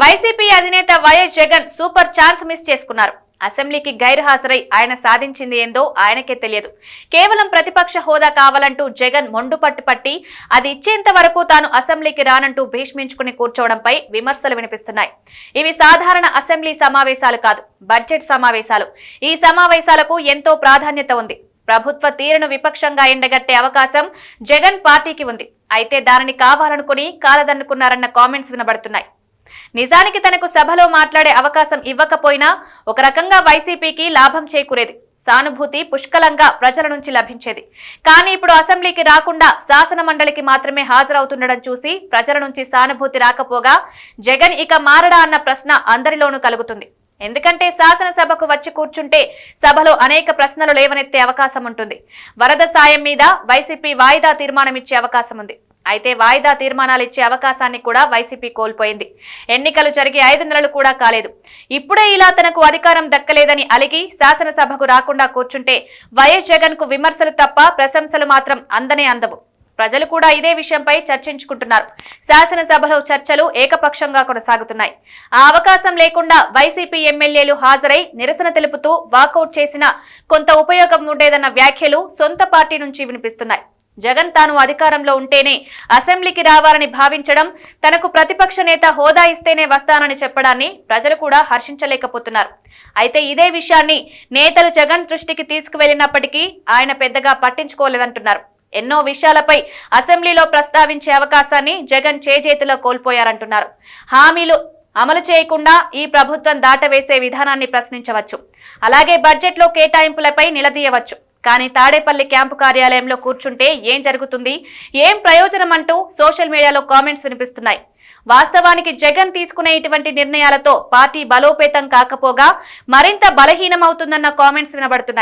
YCP అధినేత YS Jagan super chance miss చేసుకున్నారు. అసెంబ్లీకి గైర్హాజరై ఆయన సాధించింది ఏందో ఆయనకే తెలియదు. కేవలం ప్రతిపక్ష హోదా కావాలంటూ జగన్ మొండుపట్టు పట్టి అది ఇచ్చేంత వరకు తాను అసెంబ్లీకి రానంటూ భీష్మించుకుని కూర్చోవడంపై విమర్శలు వినిపిస్తున్నాయి. ఇవి సాధారణ అసెంబ్లీ సమావేశాలు కాదు బడ్జెట్ సమావేశాలు. ఈ సమావేశాలకు ఎంతో ప్రాధాన్యత ఉంది. ప్రభుత్వ తీరును విపక్షంగా ఎండగట్టే అవకాశం జగన్ పార్టీకి ఉంది. అయితే దానిని కావాలనుకుని కాలదన్నుకున్నారన్న కామెంట్స్ వినబడుతున్నాయి. నిజానికి తనకు సభలో మాట్లాడే అవకాశం ఇవ్వకపోయినా ఒక రకంగా వైసీపీకి లాభం చేకూరేది. సానుభూతి పుష్కలంగా ప్రజల నుంచి లభించేది. కానీ ఇప్పుడు అసెంబ్లీకి రాకుండా శాసన మండలికి మాత్రమే హాజరవుతుండడం చూసి ప్రజల నుంచి సానుభూతి రాకపోగా జగన్ ఇక మారడా అన్న ప్రశ్న అందరిలోనూ కలుగుతుంది. ఎందుకంటే శాసనసభకు వచ్చి కూర్చుంటే సభలో అనేక ప్రశ్నలు లేవనెత్తే అవకాశం ఉంటుంది. వరద సాయం మీద వైసీపీ వాయిదా తీర్మానం ఇచ్చే అవకాశం ఉంది. అయితే వాయిదా తీర్మానాలు ఇచ్చే అవకాశాన్ని కూడా వైసీపీ కోల్పోయింది. ఎన్నికలు జరిగి ఐదు నెలలు కూడా కాలేదు. ఇప్పుడే ఇలా తనకు అధికారం దక్కలేదని అలిగి శాసనసభకు రాకుండా కూర్చుంటే వైఎస్ జగన్కు విమర్శలు తప్ప ప్రశంసలు మాత్రం అందనే అందవు. ప్రజలు కూడా ఇదే విషయంపై చర్చించుకుంటున్నారు. శాసనసభలో చర్చలు ఏకపక్షంగా కొనసాగుతున్నాయి. ఆ అవకాశం లేకుండా వైసీపీ ఎమ్మెల్యేలు హాజరై నిరసన తెలుపుతూ వాకౌట్ చేసిన కొంత ఉపయోగం ఉండేదన్న వ్యాఖ్యలు సొంత పార్టీ నుంచి వినిపిస్తున్నాయి. జగన్ తాను అధికారంలో ఉంటేనే అసెంబ్లీకి రావాలని భావించడం తనకు ప్రతిపక్ష నేత హోదా ఇస్తేనే వస్తానని చెప్పడాన్ని ప్రజలు కూడా హర్షించలేకపోతున్నారు. అయితే ఇదే విషయాన్ని నేతలు జగన్ దృష్టికి తీసుకువెళ్ళినప్పటికీ ఆయన పెద్దగా పట్టించుకోలేదంటున్నారు. ఎన్నో విషయాలపై అసెంబ్లీలో ప్రస్తావించే అవకాశాన్ని జగన్ చేజేతిలో కోల్పోయారంటున్నారు. హామీలు అమలు చేయకుండా ఈ ప్రభుత్వం దాటవేసే విధానాన్ని ప్రశ్నించవచ్చు. అలాగే బడ్జెట్లో కేటాయింపులపై నిలదీయవచ్చు. కానీ తాడేపల్లి క్యాంపు కార్యాలయంలో కూర్చుంటే ఏం జరుగుతుంది? ఏం ప్రయోజనం అంటూ సోషల్ మీడియాలో కామెంట్స్ వినిపిస్తున్నాయి. వాస్తవానికి జగన్ తీసుకునే ఇటువంటి నిర్ణయాలతో పార్టీ బలోపేతం కాకపోగా మరింత బలహీనమవుతుందన్న కామెంట్స్ వినబడుతున్నాయి.